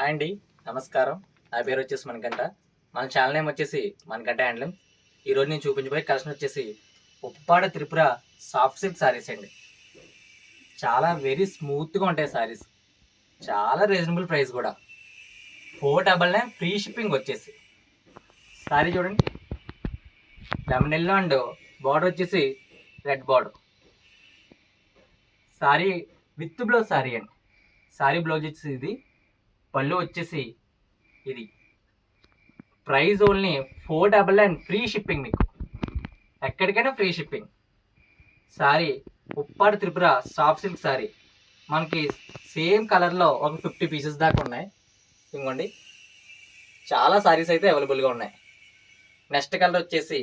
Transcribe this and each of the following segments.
Hi అండి నమస్కారం. నా పేరు వచ్చేసి మనకంట మన ఛానల్ నేమ్ వచ్చేసి మనకంట హ్యాండ్లూమ్. ఈరోజు నేను చూపించబోయే కలెక్షన్ వచ్చేసి ఉప్పాడ త్రిపుర సాఫ్ట్ సిల్క్ శారీస్ అండి. చాలా వెరీ స్మూత్గా ఉంటాయి శారీస్ చాలా రీజనబుల్ ప్రైస్ కూడా. Four double nine free shipping వచ్చేసి. శారీ చూడండి. లెమన్ ఎల్లో అండ్ బార్డర్ వచ్చేసి red border sari with blouse sari అండి. శారీ బ్లౌజ్ వచ్చేసి ఇది. పళ్ళు వచ్చేసి ఇది. Price only four double nine free shipping మీకు. ఎక్కడికైనా free shipping sari Uppada Tripura soft silk sari మనకి సేమ్ కలర్లో ఒక ఫిఫ్టీ పీసెస్ దాకా ఉన్నాయి. ఇంకోండి. చాలా సారీస్ అయితే అవైలబుల్గా ఉన్నాయి. నెక్స్ట్ కలర్ వచ్చేసి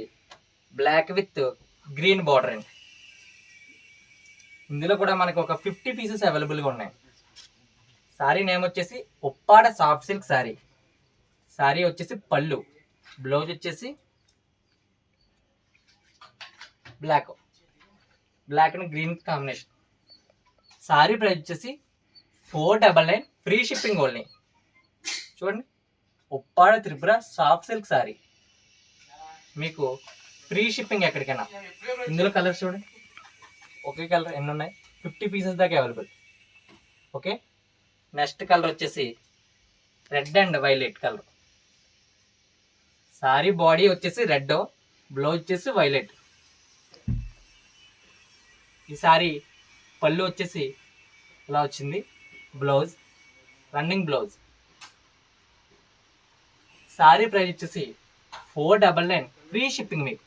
బ్లాక్ విత్ గ్రీన్ బార్డర్ అండి. ఇందులో కూడా మనకు ఒక ఫిఫ్టీ పీసెస్ అవైలబుల్గా ఉన్నాయి. సారీ నేమ్ వచ్చేసి ఉప్పాడ సాఫ్ట్ సిల్క్ సారీ. సారీ వచ్చేసి పళ్ళు. బ్లౌజ్ వచ్చేసి black. Black and green combination. Sari price వచ్చేసి four double nine free shipping only. చూడండి. Uppada Tripura soft silk sari. మీకు ఫ్రీ షిప్పింగ్ ఎక్కడికైనా. ఇందులో కలర్స్ చూడండి. ఒకే కలర్ ఎన్ని ఉన్నాయి? ఫిఫ్టీ పీసెస్ దాకా అవైలబుల్. ఓకే? నెక్స్ట్ కలర్ వచ్చేసి red and violet colour. Sari body వచ్చేసి రెడ్ బ్లౌజ్ వచ్చేసి వైలెట్. ఈ సారీ పళ్ళు వచ్చేసి ఇలా వచ్చింది blouse running blouse. Sari price వచ్చేసి four double nine free shipping మీకు.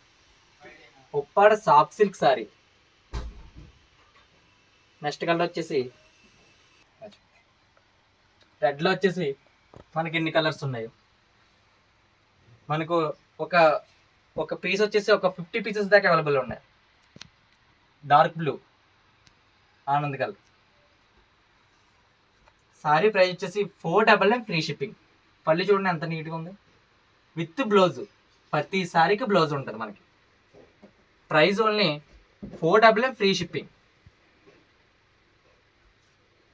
Uppada soft silk sari. Next colour వచ్చేసి రెడ్లో వచ్చేసి మనకి ఎన్ని కలర్స్ ఉన్నాయో? మనకు ఒక ఒక పీస్ వచ్చేసి ఒక ఫిఫ్టీ పీసెస్ దాకా అవైలబుల్ ఉన్నాయి. Dark blue Anand colour sari price వచ్చేసి four double nine free shipping pallu చూడండి ఎంత నీట్గా ఉంది. విత్ బ్లౌజ్ ప్రతి సారీకి బ్లౌజ్ ఉంటుంది మనకి. Price only four double nine free shipping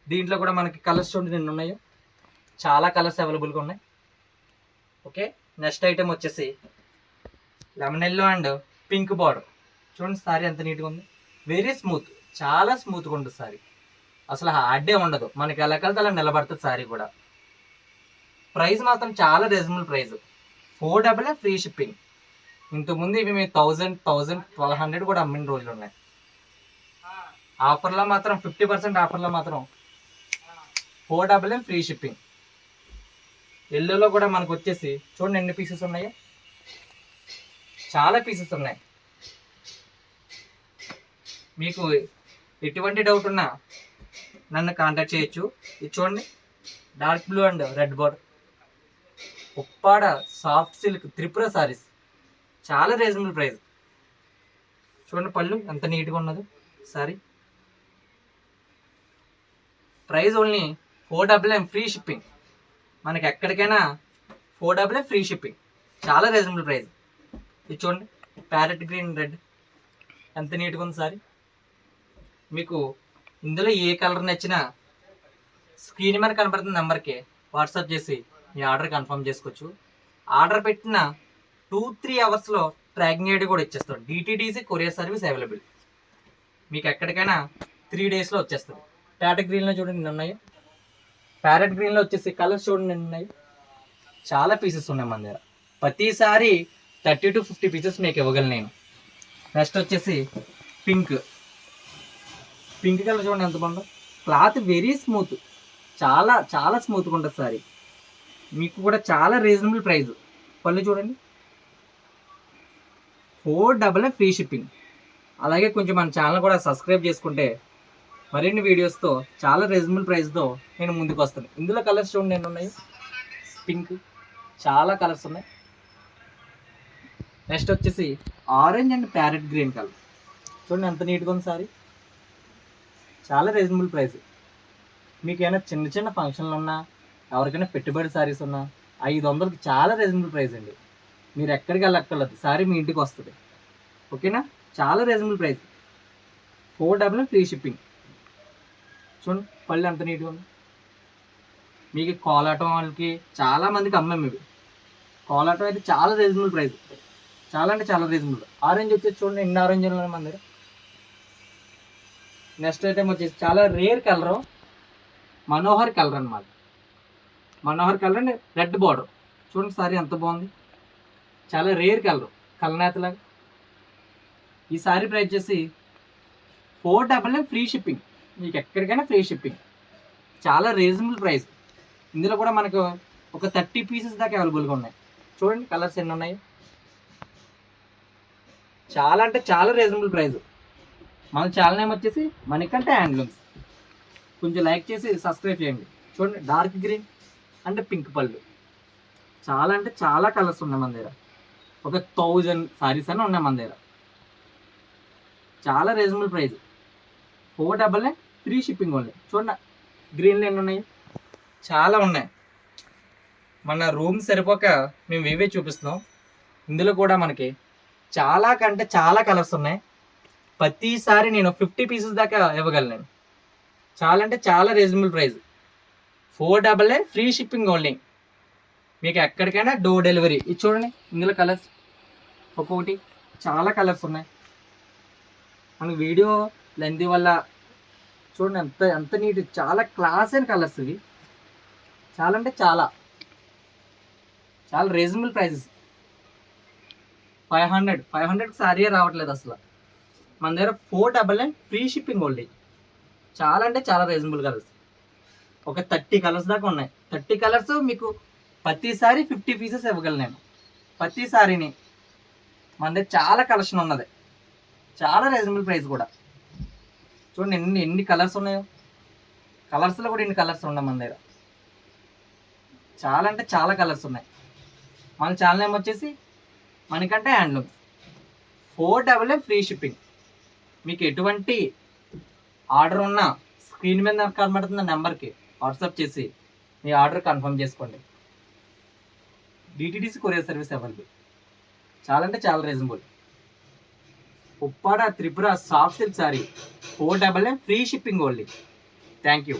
దీంట్లో కూడా మనకి కలర్స్ చూడండి ఎన్ని ఉన్నాయో. చాలా కలర్స్ అవైలబుల్గా ఉన్నాయి. ఓకే నెక్స్ట్ ఐటెం వచ్చేసి lemon yellow and pink border. చూడండి సారీ ఎంత నీట్గా ఉంది. వెరీ స్మూత్ చాలా స్మూత్గా ఉంటుంది సారీ. అసలు హార్డే ఉండదు. మనకి ఎలా కలితే అలా నిలబడుతుంది సారీ కూడా. ప్రైస్ మాత్రం చాలా reasonable price four double free shipping ఇంతకుముందు ఇవి మేము థౌజండ్ థౌజండ్ ట్వెల్వ్ హండ్రెడ్ కూడా అమ్మిన రోజులు ఉన్నాయి. ఆఫర్లో మాత్రం ఫిఫ్టీ పర్సెంట్ ఆఫర్లో మాత్రం ఫోర్ డబల్ ఫ్రీ షిప్పింగ్ ఎల్లోలో కూడా మనకు వచ్చేసి చూడండి ఎన్ని పీసెస్ ఉన్నాయి. చాలా పీసెస్ ఉన్నాయి. మీకు ఎటువంటి డౌట్ ఉన్నా నన్ను కాంటాక్ట్ చేయొచ్చు. ఇది చూడండి. Dark blue and red border Uppada soft silk Tripura saris చాలా రీజనబుల్ ప్రైస్ చూడండి పళ్ళు ఎంత నీట్గా ఉన్నదో. Sari price only four double ఎం ఫ్రీ షిప్పింగ్ మనకి ఎక్కడికైనా ఫోర్ డబుల్ ఫ్రీ షిప్పింగ్ చాలా రీజనబుల్ ప్రైస్ ఇది చూడండి ప్యారెట్ గ్రీన్ రెడ్ ఎంత నీట్గా ఉంది సారీ. మీకు ఇందులో ఏ కలర్ నచ్చినా స్క్రీన్ మీద కనబడుతున్న నెంబర్కి వాట్సాప్ చేసి మీ ఆర్డర్ కన్ఫర్మ్ చేసుకోవచ్చు. ఆర్డర్ పెట్టిన టూ త్రీ అవర్స్లో ట్రాకింగ్ ఐడి కూడా ఇచ్చేస్తాం డిటీడీసీ కొరియర్ సర్వీస్ అవైలబుల్ మీకు ఎక్కడికైనా త్రీ డేస్లో వచ్చేస్తుంది. టాటా గ్రీన్లో చూడండి ఉన్నాయి ఉన్నాయో. ప్యారెట్ గ్రీన్లో వచ్చేసి కలర్స్ చూడండి ఉన్నాయి. చాలా పీసెస్ ఉన్నాయి మన దగ్గర. ప్రతిసారి థర్టీ టు ఫిఫ్టీ పీసెస్ మీకు ఇవ్వగలను నేను. నెక్స్ట్ వచ్చేసి పింక్ పింక్ కలర్ చూడండి ఎంత బాగుందో. క్లాత్ వెరీ స్మూత్ చాలా చాలా స్మూత్గా ఉంటుంది సారీ. మీకు కూడా చాలా రీజనబుల్ ప్రైస్ పళ్ళు చూడండి. ఫోర్ డబల్ ఫ్రీ షిప్పింగ్ అలాగే కొంచెం మన ఛానల్ కూడా సబ్స్క్రైబ్ చేసుకుంటే మరిన్ని వీడియోస్తో చాలా రీజనబుల్ ప్రైస్తో నేను ముందుకు వస్తాను. ఇందులో కలర్స్ చూడండి ఎన్ని ఉన్నాయి? పింక్ చాలా కలర్స్ ఉన్నాయి. నెక్స్ట్ వచ్చేసి orange and parrot green colour చూడండి ఎంత నీట్గా ఉంది సారీ చాలా రీజనబుల్ ప్రైస్ మీకు ఏమైనా చిన్న చిన్న ఫంక్షన్లు ఉన్నా ఎవరికైనా పెట్టుబడి సారీస్ ఉన్నా ఐదు వందలకి చాలా రీజనబుల్ ప్రైస్ అండి. మీరు ఎక్కడికి వెళ్ళక్కర్లేదు. సారీ మీ ఇంటికి వస్తుంది. ఓకేనా చాలా reasonable price four double free shipping చూడండి పళ్ళు ఎంత నీట్గా ఉంది. మీకు కోలాటం వాళ్ళకి చాలా మందికి అమ్మాయి ఇవి. కోలాటం అయితే చాలా రీజనబుల్ ప్రైస్ చాలా అంటే చాలా రీజనబుల్ ఆరెంజ్ వచ్చేసి చూడండి ఎన్ని ఆరెంజ్ ఉన్నాయి మన దగ్గర. నెక్స్ట్ ఐటమ్ వచ్చేసి చాలా రేర్ కలర్ మనోహర్ కలర్ అనమాట Manohar colour and red border చూడండి సారీ ఎంత బాగుంది. చాలా రేర్ కలర్ కలనేతలాగా ఈ సారీ ప్రైస్ చేసి four double nine free shipping మీకు ఎక్కడికైనా ఫ్రీ షిప్పింగ్. చాలా రీజనబుల్ ప్రైస్. ఇందులో కూడా మనకు ఒక థర్టీ పీసెస్ దాకా అవైలబుల్గా ఉన్నాయి. చూడండి కలర్స్ ఎన్ని ఉన్నాయి. చాలా అంటే చాలా రీజనబుల్ ప్రైస్. మన ఛానల్ నేమ్ వచ్చేసి మనకంటే హ్యాండ్లూమ్స్. కొంచెం లైక్ చేసి సబ్స్క్రైబ్ చేయండి. చూడండి డార్క్ గ్రీన్ అంటే పింక్ పళ్ళు. చాలా అంటే చాలా కలర్స్ ఉన్నాయి మన దగ్గర. ఒక థౌజండ్ సారీస్ అని ఉన్నాయి మన దగ్గర. చాలా reasonable price. Four double nine free shipping only చూడండి. గ్రీన్లు ఎన్ని ఉన్నాయి. చాలా ఉన్నాయి. మన రూమ్ సరిపోక మేము ఇవే చూపిస్తున్నాం. ఇందులో కూడా మనకి చాలా కంటే చాలా కలర్స్ ఉన్నాయి. ప్రతిసారి నేను ఫిఫ్టీ పీసెస్ దాకా ఇవ్వగలను చాలా అంటే చాలా reasonable price four double A free shipping only మీకు ఎక్కడికైనా డోర్ డెలివరీ ఇది చూడండి. ఇందులో కలర్స్ ఒక్కొక్కటి. చాలా కలర్స్ ఉన్నాయి. మనకు వీడియో లెంత్ వల్ల చూడండి ఎంత ఎంత నీట్ చాలా క్లాస్ అయిన కలర్స్ ఇవి. చాలా అంటే చాలా. చాలా reasonable prices five hundred five హండ్రెడ్కి సారీ రావట్లేదు అసలు. మన దగ్గర four double nine free shipping only చాలా అంటే చాలా రీజనబుల్ కలర్స్ ఒక థర్టీ కలర్స్ దాకా ఉన్నాయి. థర్టీ కలర్స్ మీకు ప్రతిసారి ఫిఫ్టీ పీసెస్ ఇవ్వగలను నేను. ప్రతి సారీని మన దగ్గర చాలా కలెక్షన్ ఉన్నది. చాలా రీజనబుల్ ప్రైస్ కూడా. చూడండి ఎన్ని ఎన్ని కలర్స్ ఉన్నాయో. కలర్స్లో కూడా ఎన్ని కలర్స్ ఉన్నాయి మన దగ్గర? చాలా అంటే చాలా కలర్స్ ఉన్నాయి. మన ఛానల్ నేమ్ వచ్చేసి మనకంటే handlooms four double free shipping మీకు ఎటువంటి ఆర్డర్ ఉన్నా స్క్రీన్ మీద కనబడుతున్న నెంబర్కి వాట్సాప్ చేసి మీ ఆర్డర్ కన్ఫర్మ్ చేసుకోండి. డిటిడిసి కొరియర్ సర్వీస్ అవైలబుల్ చాలా అంటే చాలా reasonable Uppada Tripura soft silk sari. Four double free shipping only thank you